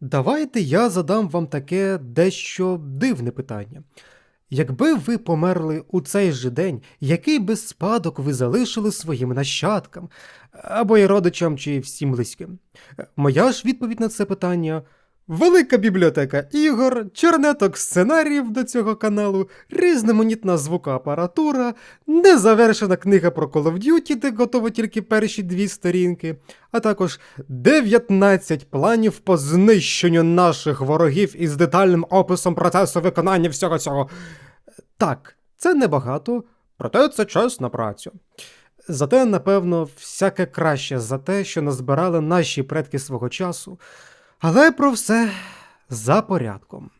Давайте я задам вам таке дещо дивне питання. Якби ви померли у цей же день, який би спадок ви залишили своїм нащадкам, або й родичам чи всім близьким? Моя ж відповідь на це питання велика бібліотека ігор, чернеток сценаріїв до цього каналу, різноманітна звукоапаратура, незавершена книга про Call of Duty, де готово тільки перші дві сторінки, а також 19 планів по знищенню наших ворогів із детальним описом процесу виконання всього цього. Так, це небагато, проте це чесна праця. Зате, напевно, всяке краще за те, що назбирали наші предки свого часу. Але про все за порядком.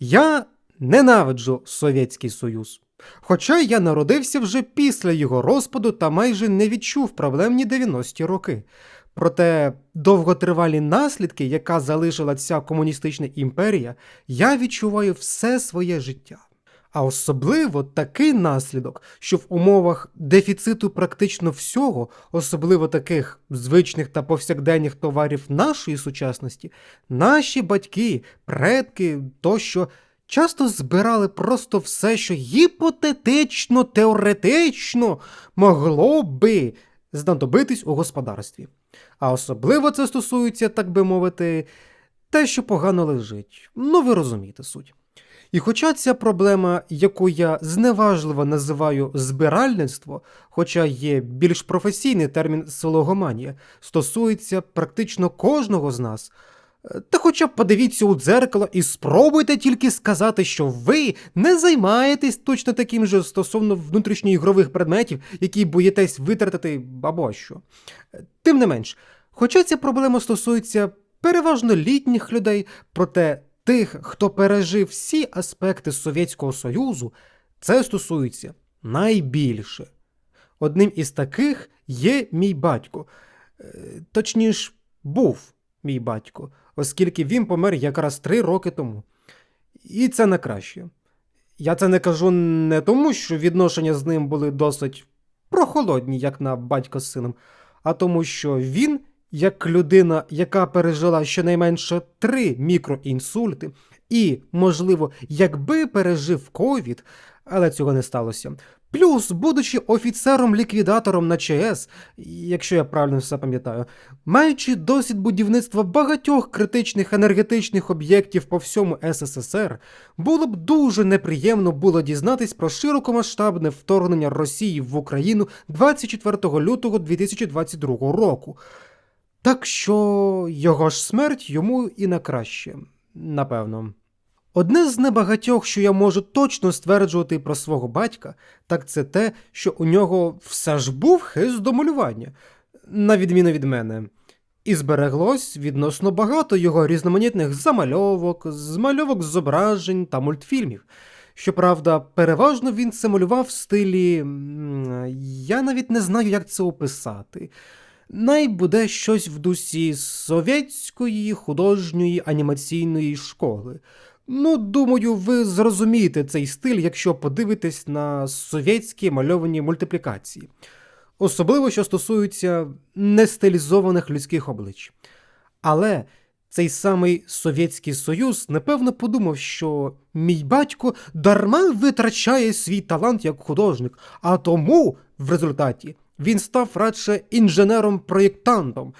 Я ненавиджу Совєтський Союз. Хоча я народився вже після його розпаду та майже не відчув проблемні 90-ті роки. Проте довготривалі наслідки, яка залишила ця комуністична імперія, я відчуваю все своє життя. А особливо такий наслідок, що в умовах дефіциту практично всього, особливо таких звичних та повсякденних товарів нашої сучасності, наші батьки, предки тощо часто збирали просто все, що гіпотетично, теоретично могло би знадобитись у господарстві. А особливо це стосується, так би мовити, те, що погано лежить. Ну, ви розумієте суть. І хоча ця проблема, яку я зневажливо називаю збиральництво, хоча є більш професійний термін сологоманія, стосується практично кожного з нас. е, Та хоча б подивіться у дзеркало і спробуйте тільки сказати, що ви не займаєтесь точно таким же стосовно внутрішньоігрових предметів, які боїтесь витратити або що. Е, Тим не менш, хоча ця проблема стосується переважно літніх людей, проте тих, хто пережив всі аспекти Совєтського Союзу, це стосується найбільше. Одним із таких є мій батько. Е, Точніше, був мій батько, оскільки він помер якраз три роки тому. І це не краще. Я це не кажу не тому, що відношення з ним були досить прохолодні, як на батька з сином, а тому, що він, як людина, яка пережила щонайменше три мікроінсульти, і, можливо, якби пережив ковід, але цього не сталося. Плюс, будучи офіцером-ліквідатором на ЧС, якщо я правильно все пам'ятаю, маючи досвід будівництва багатьох критичних енергетичних об'єктів по всьому СССР, було б дуже неприємно було дізнатись про широкомасштабне вторгнення Росії в Україну 24 лютого 2022 року. Так що його ж смерть йому і на краще, напевно. Одне з небагатьох, що я можу точно стверджувати про свого батька, так це те, що у нього все ж був хист до малювання, на відміну від мене. І збереглось відносно багато його різноманітних замальовок, змальовок зображень та мультфільмів. Щоправда, переважно він це малював в стилі. Я навіть не знаю, як це описати. Най буде щось в дусі совєтської художньої анімаційної школи. Ну, думаю, ви зрозумієте цей стиль, якщо подивитесь на совєтські мальовані мультиплікації. Особливо, що стосується нестилізованих людських облич. Але цей самий Совєтський Союз напевно подумав, що мій батько дарма витрачає свій талант як художник, а тому в результаті він став радше інженером-проєктантом,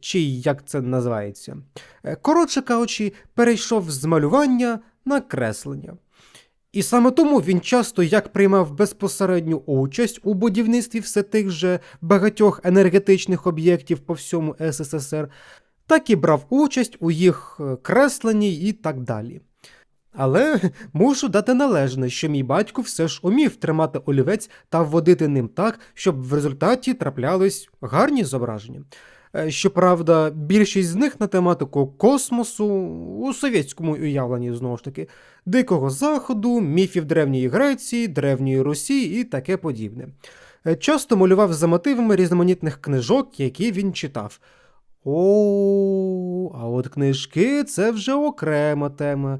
чи як це називається. Е, Коротше кажучи, перейшов з малювання на креслення. І саме тому він часто як приймав безпосередню участь у будівництві все тих же багатьох енергетичних об'єктів по всьому СССР, так і брав участь у їх е, кресленні і так далі. Але мушу дати належне, що мій батько все ж умів тримати олівець та вводити ним так, щоб в результаті траплялись гарні зображення. Е, Щоправда, більшість з них на тематику космосу у совєтському уявленні знову ж таки, Дикого Заходу, міфів Древньої Греції, Древньої Русі і таке подібне. Е, Часто малював за мотивами різноманітних книжок, які він читав. О, а от книжки це вже окрема тема.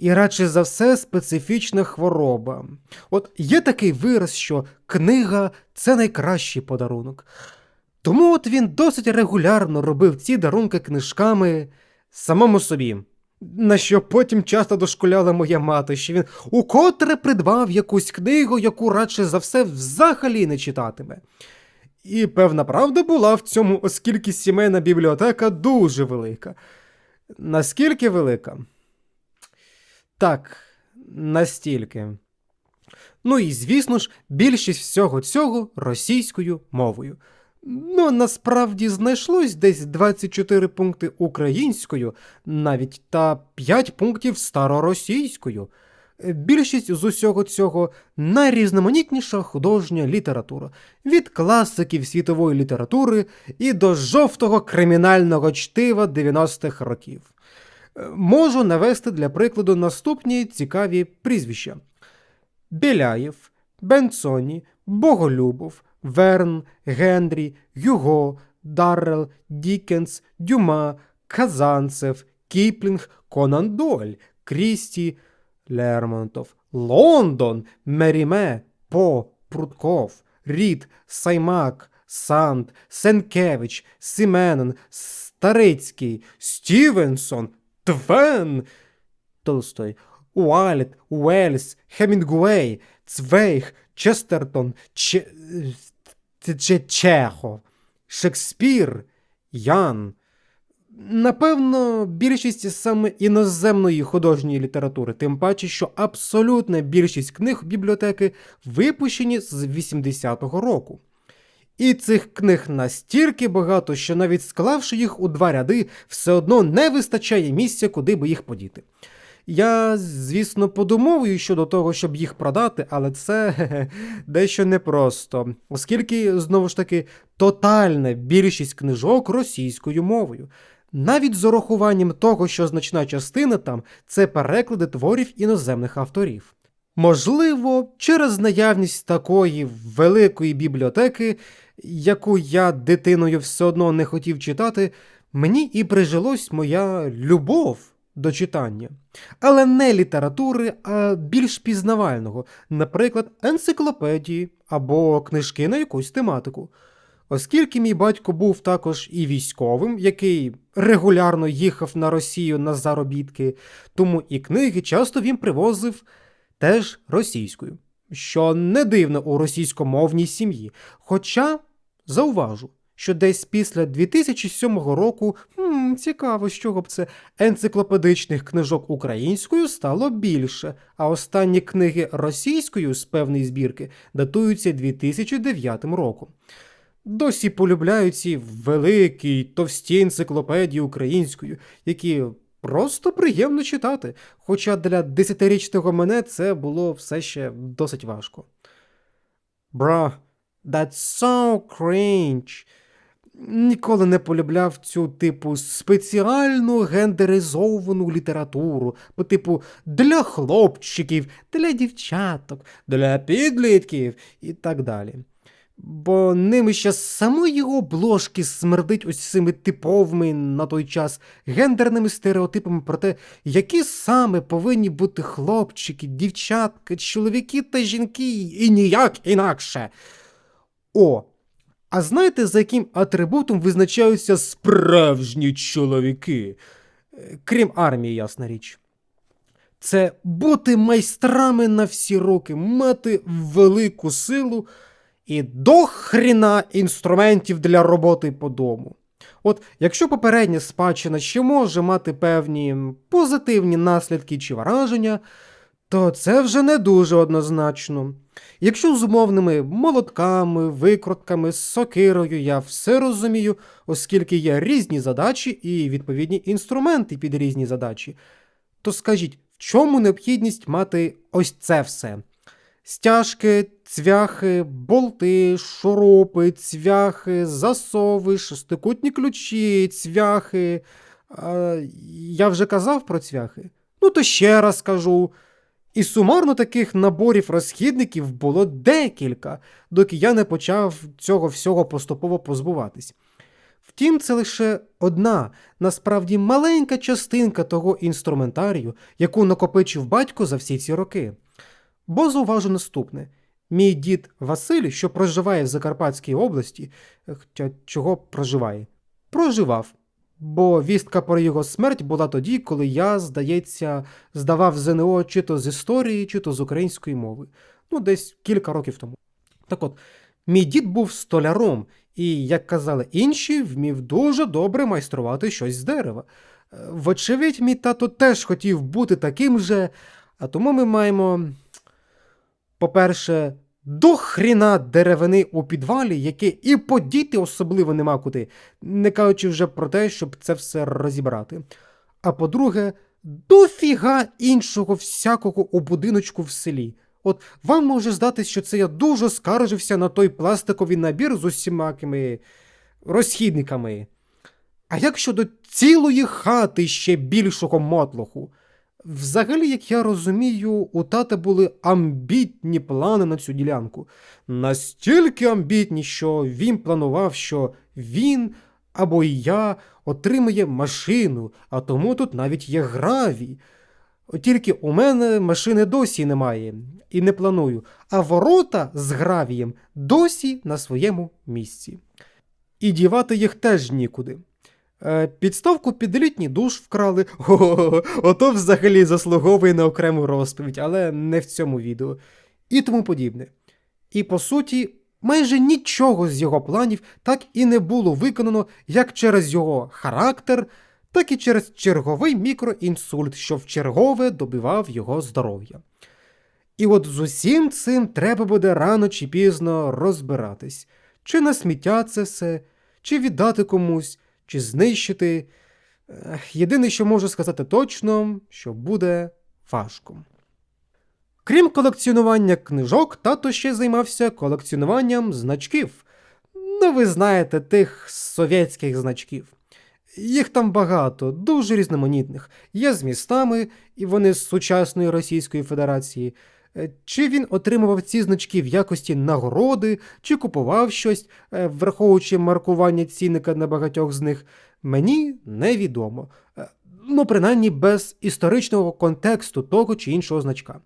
І радше за все специфічна хвороба. От є такий вираз, що книга це найкращий подарунок. Тому от він досить регулярно робив ці дарунки книжками самому собі. На що потім часто дошкуляла моя мати, що він укотре придбав якусь книгу, яку радше за все взагалі не читатиме. І певна правда була в цьому, оскільки сімейна бібліотека дуже велика. Наскільки велика? Так, настільки. Ну і звісно ж, більшість всього цього російською мовою. Ну, насправді знайшлось десь 24 пункти українською, навіть та 5 пунктів староросійською. Більшість з усього цього найрізноманітніша художня література, від класиків світової літератури і до жовтого кримінального чтива 90-х років. Можу навести для прикладу наступні цікаві прізвища: Біляєв, Бенцоні, Боголюбов, Верн, Генрі, Юго, Даррел, Дікенс, Дюма, Казанцев, Кіплінг, Конан Доль, Крісті, Лермонтов, Лондон, Меріме, По, Прутков, Рід, Саймак, Санд, Сенкевич, Сіменен, Старицький, Стівенсон, Твен, Толстой, Уайлет, Уельс, Хемінгуей, Цвейх, Честертон, Че... Че... Чехов, Шекспір, Ян. Напевно, більшість саме іноземної художньої літератури, тим паче, що абсолютна більшість книг бібліотеки випущені з 80-го року. І цих книг настільки багато, що навіть склавши їх у два ряди, все одно не вистачає місця, куди би їх подіти. Я, звісно, подумовую щодо того, щоб їх продати, але це дещо непросто, оскільки, знову ж таки, тотальна більшість книжок російською мовою. Навіть з урахуванням того, що значна частина там це переклади творів іноземних авторів. Можливо, через наявність такої великої бібліотеки, яку я дитиною все одно не хотів читати, мені і прижилось моя любов до читання, але не літератури, а більш пізнавального, наприклад, енциклопедії або книжки на якусь тематику. Оскільки мій батько був також і військовим, який регулярно їхав на Росію на заробітки, тому і книги часто він привозив теж російською, що не дивно у російськомовній сім'ї. Хоча зауважу, що десь після 2007 року хм, цікаво, з чого б це енциклопедичних книжок українською стало більше, а останні книги російською з певної збірки датуються 2009 роком. Досі полюбляю ці великі товсті енциклопедії українською, які просто приємно читати, хоча для десятирічного мене це було все ще досить важко. Бра, that's so cringe. Ніколи не полюбляв цю типу спеціальну гендеризовану літературу, по типу для хлопчиків, для дівчаток, для підлітків і так далі. Бо ними ще з самої обложки смердить ось цими типовими на той час гендерними стереотипами про те, які саме повинні бути хлопчики, дівчатки, чоловіки та жінки, і ніяк інакше. О, а знаєте, за яким атрибутом визначаються справжні чоловіки? Е, крім армії, ясна річ. Це бути майстрами на всі роки, мати велику силу і до хріна інструментів для роботи по дому. От якщо попередня спадщина ще може мати певні позитивні наслідки чи враження, то це вже не дуже однозначно. Якщо з умовними молотками, викрутками, сокирою я все розумію, оскільки є різні задачі і відповідні інструменти під різні задачі, то скажіть, в чому необхідність мати ось це все? Стяжки, цвяхи, болти, шурупи, цвяхи, засови, шестикутні ключі, цвяхи. А, Я вже казав про цвяхи? Ну, то ще раз кажу. І сумарно таких наборів розхідників було декілька, доки я не почав цього всього поступово позбуватись. Втім, це лише одна, насправді маленька частинка того інструментарію, яку накопичив батько за всі ці роки. Бо зауважу наступне: мій дід Василь, що проживає в Закарпатській області, хоча чого проживає, проживав Бо вістка про його смерть була тоді, коли я, здається, здавав ЗНО чи то з історії, чи то з української мови. Ну, десь кілька років тому. Так от, мій дід був столяром, і, як казали інші, вмів дуже добре майструвати щось з дерева. Е, Вочевидь, мій тато теж хотів бути таким же, а тому ми маємо, по-перше, до хріна деревини у підвалі, яке і подіти особливо нема куди, не кажучи вже про те, щоб це все розібрати. А по-друге, дофіга іншого всякого у будиночку в селі. От вам може здатись, що це я дуже скаржився на той пластиковий набір з усімакими розхідниками. А як щодо цілої хати ще більшого мотлоху? Взагалі, як я розумію, у тата були амбітні плани на цю ділянку. Настільки амбітні, що він планував, що він або я отримає машину, а тому тут навіть є гравій. Тільки у мене машини досі немає і не планую, а ворота з гравієм досі на своєму місці. І дівати їх теж нікуди. Е, Підставку під літній душ вкрали. О, ото взагалі заслуговує на окрему розповідь, але не в цьому відео. І тому подібне. І по суті, майже нічого з його планів так і не було виконано як через його характер, так і через черговий мікроінсульт, що вчергове добивав його здоров'я. І от з усім цим треба буде рано чи пізно розбиратись, чи на сміття це все, чи віддати комусь, чи знищити. Єдине, що можу сказати точно, що буде важко. Крім колекціонування книжок, тато ще займався колекціонуванням значків. Ну, ви знаєте, тих совєтських значків. Їх там багато, дуже різноманітних. Є з містами, і вони з сучасної Російської Федерації. Е, Чи він отримував ці значки в якості нагороди, чи купував щось, е, враховуючи маркування цінника на багатьох з них, мені невідомо. Е, Ну, принаймні без історичного контексту того чи іншого значка.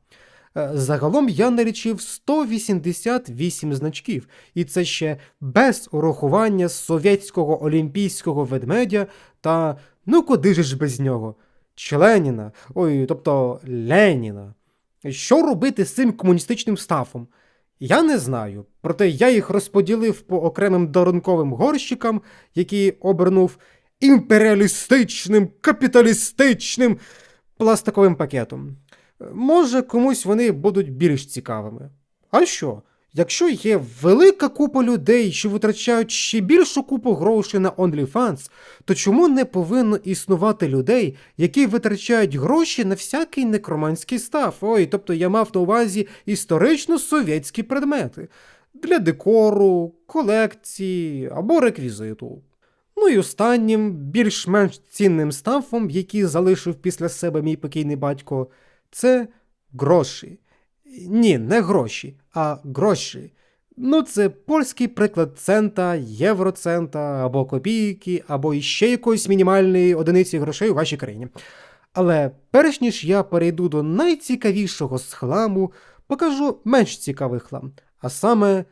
Загалом я налічив 188 значків, і це ще без урахування совєтського олімпійського ведмедя та ну куди ж без нього? Членіна, ой, тобто Леніна. Що робити з цим комуністичним стафом? Я не знаю, проте я їх розподілив по окремим дарунковим горщикам, які обернув імперіалістичним, капіталістичним пластиковим пакетом. Може, комусь вони будуть більш цікавими. А що? Якщо є велика купа людей, що витрачають ще більшу купу грошей на OnlyFans, то чому не повинно існувати людей, які витрачають гроші на всякий некроманський став? Ой, тобто я мав на увазі історично совєтські предмети для декору, колекції або реквізиту. Ну і останнім, більш-менш цінним стафом, який залишив після себе мій покійний батько, це гроші. Ні, не гроші, а гроші. Ну, це польський приклад цента, євроцента або копійки, або іще якоїсь мінімальної одиниці грошей у вашій країні. Але перш ніж я перейду до найцікавішого з хламу, покажу менш цікавий хлам, а саме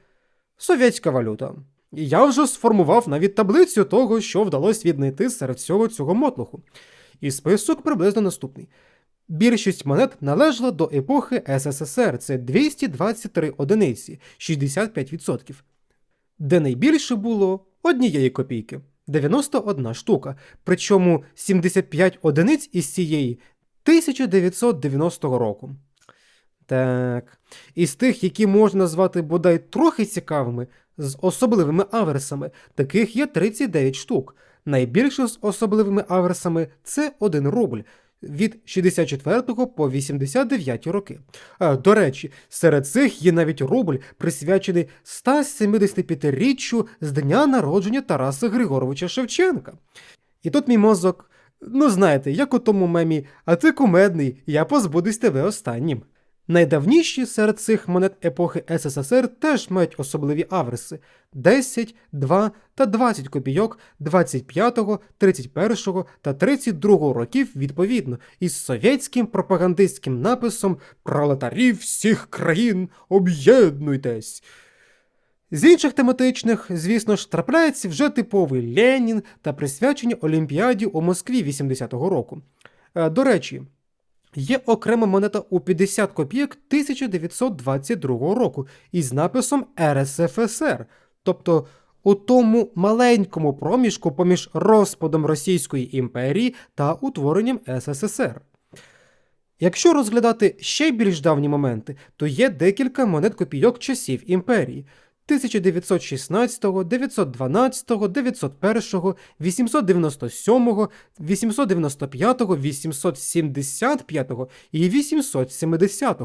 совєтська валюта. Я вже сформував навіть таблицю того, що вдалося віднайти серед всього цього мотлуху. І список приблизно наступний. Більшість монет належала до епохи СССР, це 223 одиниці, 65%, де найбільше було однієї копійки 91 штука, причому 75 одиниць із цієї 1990 року. Так, із тих, які можна назвати бодай трохи цікавими, з особливими аверсами, таких є 39 штук. Найбільше з особливими аверсами це 1 рубль від 64 по 89 роки. До речі, серед цих є навіть рубль, присвячений 175-річчю з дня народження Тараса Григоровича Шевченка. І тут мій мозок, ну знаєте, як у тому мемі, а ти кумедний, я позбудусь тебе останнім. Найдавніші серед цих монет епохи СССР теж мають особливі аверси 10, 2 та 20 копійок 25, 31 та 32 років відповідно із совєтським пропагандистським написом Пролетарі всіх країн об'єднуйтесь. З інших тематичних, звісно ж, трапляється вже типовий Ленін та присвячення Олімпіаді у Москві 80-го року. Е, До речі, є окрема монета у 50 копійок 1922 року із написом РСФСР, тобто у тому маленькому проміжку поміж розпадом Російської імперії та утворенням СССР. Якщо розглядати ще більш давні моменти, то є декілька монет копійок часів імперії 1916, 912, 901, 897, 895, 875 і 870.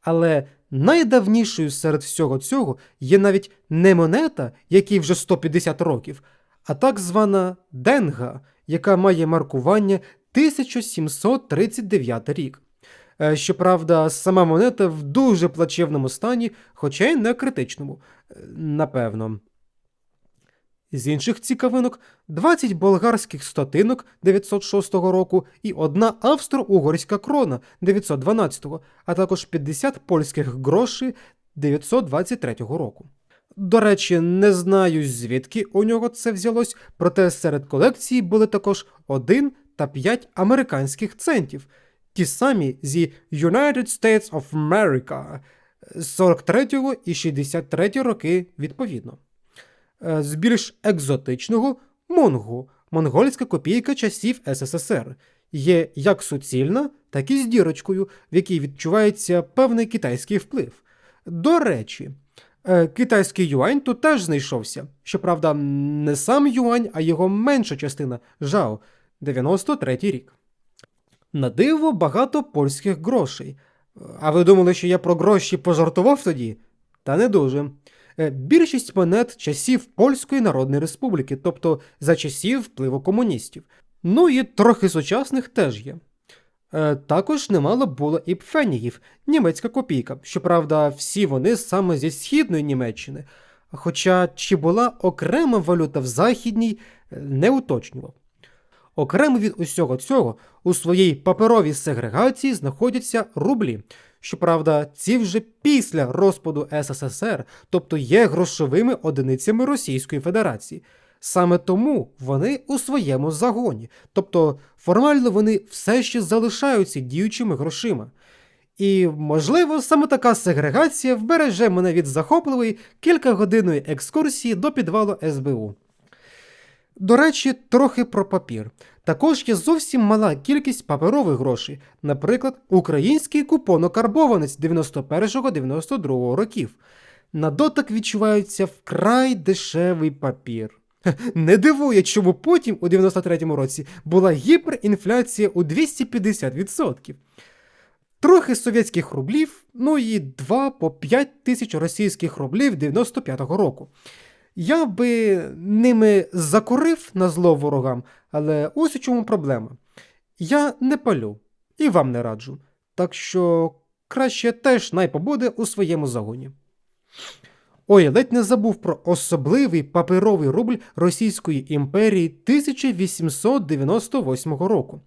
Але найдавнішою серед всього цього є навіть не монета, якій вже 150 років, а так звана денга, яка має маркування 1739 рік. Е, Щоправда, сама монета в дуже плачевному стані, хоча й не критичному, Е, напевно. З інших цікавинок 20 болгарських стотинок 906 року і одна австро-угорська крона 912, а також 50 польських грошей 923 року. До речі, не знаю звідки у нього це взялось, проте серед колекції були також 1 та 5 американських центів, ті самі зі United States of America з 43 і 63 роки відповідно. Е, З більш екзотичного Монгу, монгольська копійка часів СССР, є як суцільна, так і з дірочкою, в якій відчувається певний китайський вплив. До речі, е, китайський юань тут теж знайшовся. Щоправда, не сам юань, а його менша частина жао, 93 рік. На диво багато польських грошей. А ви думали, що я про гроші пожартував тоді? Та не дуже. Е, Більшість монет часів Польської Народної Республіки, тобто за часів впливу комуністів. Ну і трохи сучасних теж є. Е, Також немало було і пфенігів, німецька копійка. Щоправда, всі вони саме зі східної Німеччини. Хоча чи була окрема валюта в західній, е, не уточнював. Окремо від усього цього у своїй паперовій сегрегації знаходяться рублі. Щоправда, ці вже після розпаду СССР, тобто є грошовими одиницями Російської Федерації. Саме тому вони у своєму загоні, тобто формально вони все ще залишаються діючими грошима. І, можливо, саме така сегрегація вбереже мене від захопливої кількагодинної екскурсії до підвалу СБУ. До речі, трохи про папір. Також є зовсім мала кількість паперових грошей, наприклад, український купонокарбованець 91-92 років. На дотик відчувається вкрай дешевий папір. Не дивує, чому потім у 93-му році була гіперінфляція у 250%. Трохи совєтських рублів, ну і 2 по 5 тисяч російських рублів 95-го року. Я би ними закурив на зло ворогам, але ось у чому проблема. Я не палю і вам не раджу, так що краще теж най побуде у своєму загоні. Ой, ледь не забув про особливий паперовий рубль Російської імперії 1898 року.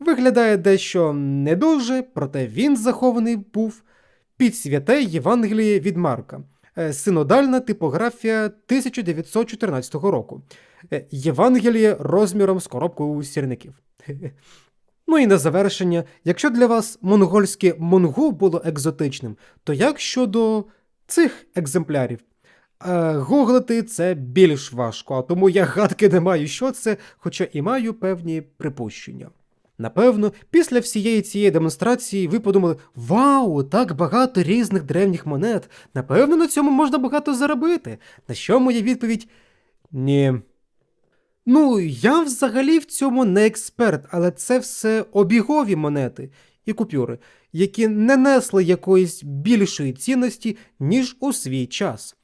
Виглядає дещо не дуже, проте він захований був під святе Євангеліє від Марка. Е, Синодальна типографія 1914 року. Е, Євангеліє розміром з коробкою сірників. Ну і на завершення, якщо для вас монгольське монгу було екзотичним, то як щодо цих екземплярів? Е, Гуглити це більш важко, а тому я гадки не маю, що це, хоча і маю певні припущення. Напевно, після всієї цієї демонстрації ви подумали: Вау, так багато різних древніх монет. Напевно, на цьому можна багато заробити. На що моя відповідь? Ні. Ну, я взагалі в цьому не експерт, але це все обігові монети і купюри, які не несли якоїсь більшої цінності, ніж у свій час.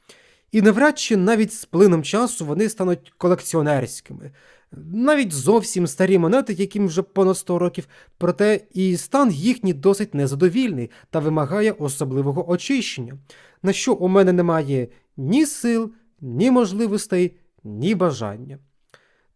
І навряд чи навіть з плином часу вони стануть колекціонерськими. Навіть зовсім старі монети, яким вже понад 100 років, проте і стан їхній досить незадовільний та вимагає особливого очищення, на що у мене немає ні сил, ні можливостей, ні бажання.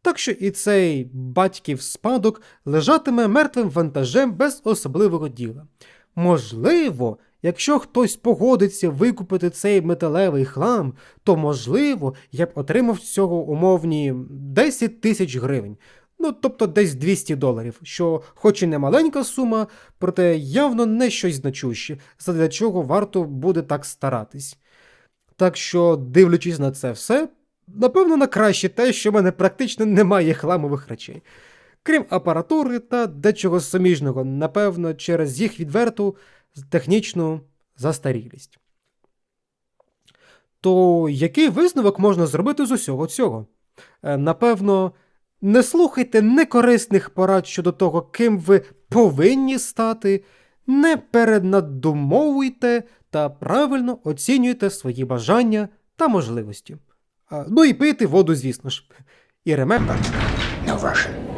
Так що і цей батьків спадок лежатиме мертвим вантажем без особливого діла. Можливо, Якщо хтось погодиться викупити цей металевий хлам, то можливо я б отримав з цього умовні 10 тисяч гривень. Ну, тобто десь 200 доларів, що хоч і не маленька сума, проте явно не щось значуще, задля чого варто буде так старатись. Так що, дивлячись на це все, напевно, на краще те, що в мене практично немає хламових речей. Крім апаратури та дечого суміжного, напевно, через їх відверту технічну застарілість. То який висновок можна зробити з усього цього? Е, Напевно, не слухайте некорисних порад щодо того, ким ви повинні стати, не переднадумовуйте та правильно оцінюйте свої бажання та можливості. Ну і пийте воду, звісно ж. І Russian.